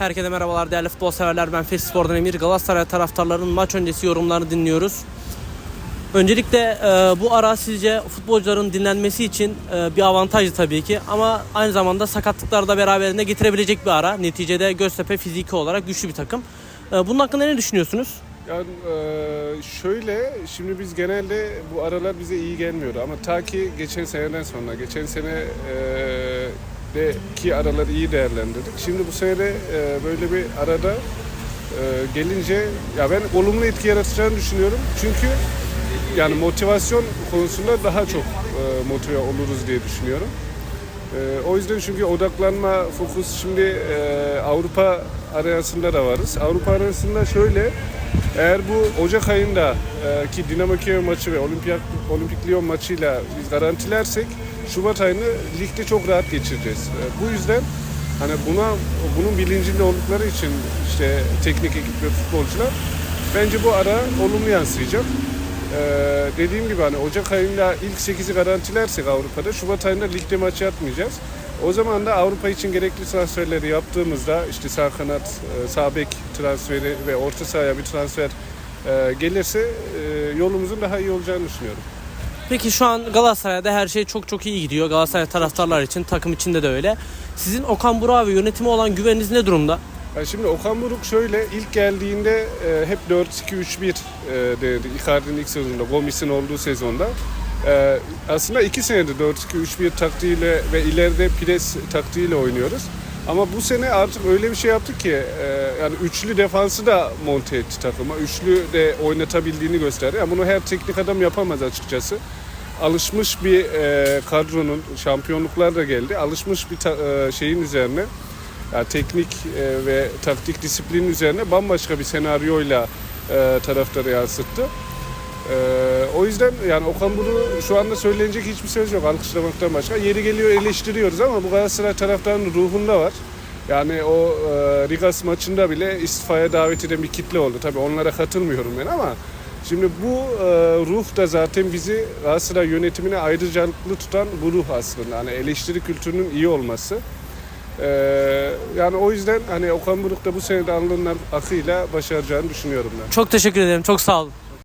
Herkese merhabalar değerli futbol severler. Ben Festispor'dan Emir. Galatasaray taraftarlarının maç öncesi yorumlarını dinliyoruz. Öncelikle e, bu ara sizce futbolcuların dinlenmesi için e, bir avantajdı tabii ki. Ama aynı zamanda sakatlıklar da beraberinde getirebilecek bir ara. Neticede Göztepe fiziki olarak güçlü bir takım. E, bunun hakkında ne düşünüyorsunuz? Yani e, şöyle, şimdi biz genelde bu aralar bize iyi gelmiyordu ama ta ki geçen seneden sonra, geçen sene e, de ki araları iyi değerlendirdik. Şimdi bu sene e, böyle bir arada e, gelince ya ben olumlu etki yaratacağını düşünüyorum. Çünkü yani motivasyon konusunda daha çok e, motive oluruz diye düşünüyorum. O yüzden çünkü odaklanma, fokus şimdi Avrupa arasında da varız. Avrupa arasında şöyle, eğer bu Ocak ayında ki Dinamo Kiev maçı ve Olimpiyat, Olimpik Lyon maçıyla biz garantilersek Şubat ayını ligde çok rahat geçireceğiz. E, bu yüzden hani buna bunun bilincinde oldukları için işte teknik ekip ve futbolcular bence bu ara olumlu yansıyacak. Ee, dediğim gibi hani Ocak ayında ilk 8'i garantilersek Avrupa'da Şubat ayında ligde maç yapmayacağız. O zaman da Avrupa için gerekli transferleri yaptığımızda işte sağ kanat, e, sağ bek transferi ve orta sahaya bir transfer e, gelirse yolumuzun daha iyi olacağını düşünüyorum. Peki şu an Galatasaray'da her şey çok çok iyi gidiyor. Galatasaray taraftarlar için, takım içinde de öyle. Sizin Okan Burak'a ve yönetime olan güveniniz ne durumda? Yani şimdi Okan Buruk şöyle ilk geldiğinde e, hep 4-2-3-1 e, dedi Icardi'nin ilk sezonunda, Gomis'in olduğu sezonda. E, aslında iki senedir 4-2-3-1 taktiğiyle ve ileride pres taktiğiyle oynuyoruz. Ama bu sene artık öyle bir şey yaptık ki e, yani üçlü defansı da monte etti takıma. Üçlü de oynatabildiğini gösterdi. Yani bunu her teknik adam yapamaz açıkçası. Alışmış bir e, kadronun şampiyonluklar da geldi. Alışmış bir ta- e, şeyin üzerine yani teknik e, ve taktik disiplinin üzerine bambaşka bir senaryoyla e, taraftarı yansıttı. E, o yüzden yani Okan Buruk'u şu anda söylenecek hiçbir söz yok alkışlamaktan başka. Yeri geliyor eleştiriyoruz ama bu Galatasaray taraftarının ruhunda var. Yani o e, Rigas maçında bile istifaya davet eden bir kitle oldu. Tabii onlara katılmıyorum ben ama şimdi bu e, ruh da zaten bizi Galatasaray yönetimine ayrıcalıklı tutan bu ruh aslında. Hani eleştiri kültürünün iyi olması. Ee, yani o yüzden hani Okan Buruk da bu senede alınan akıyla başaracağını düşünüyorum ben. Çok teşekkür ederim. Çok sağ olun.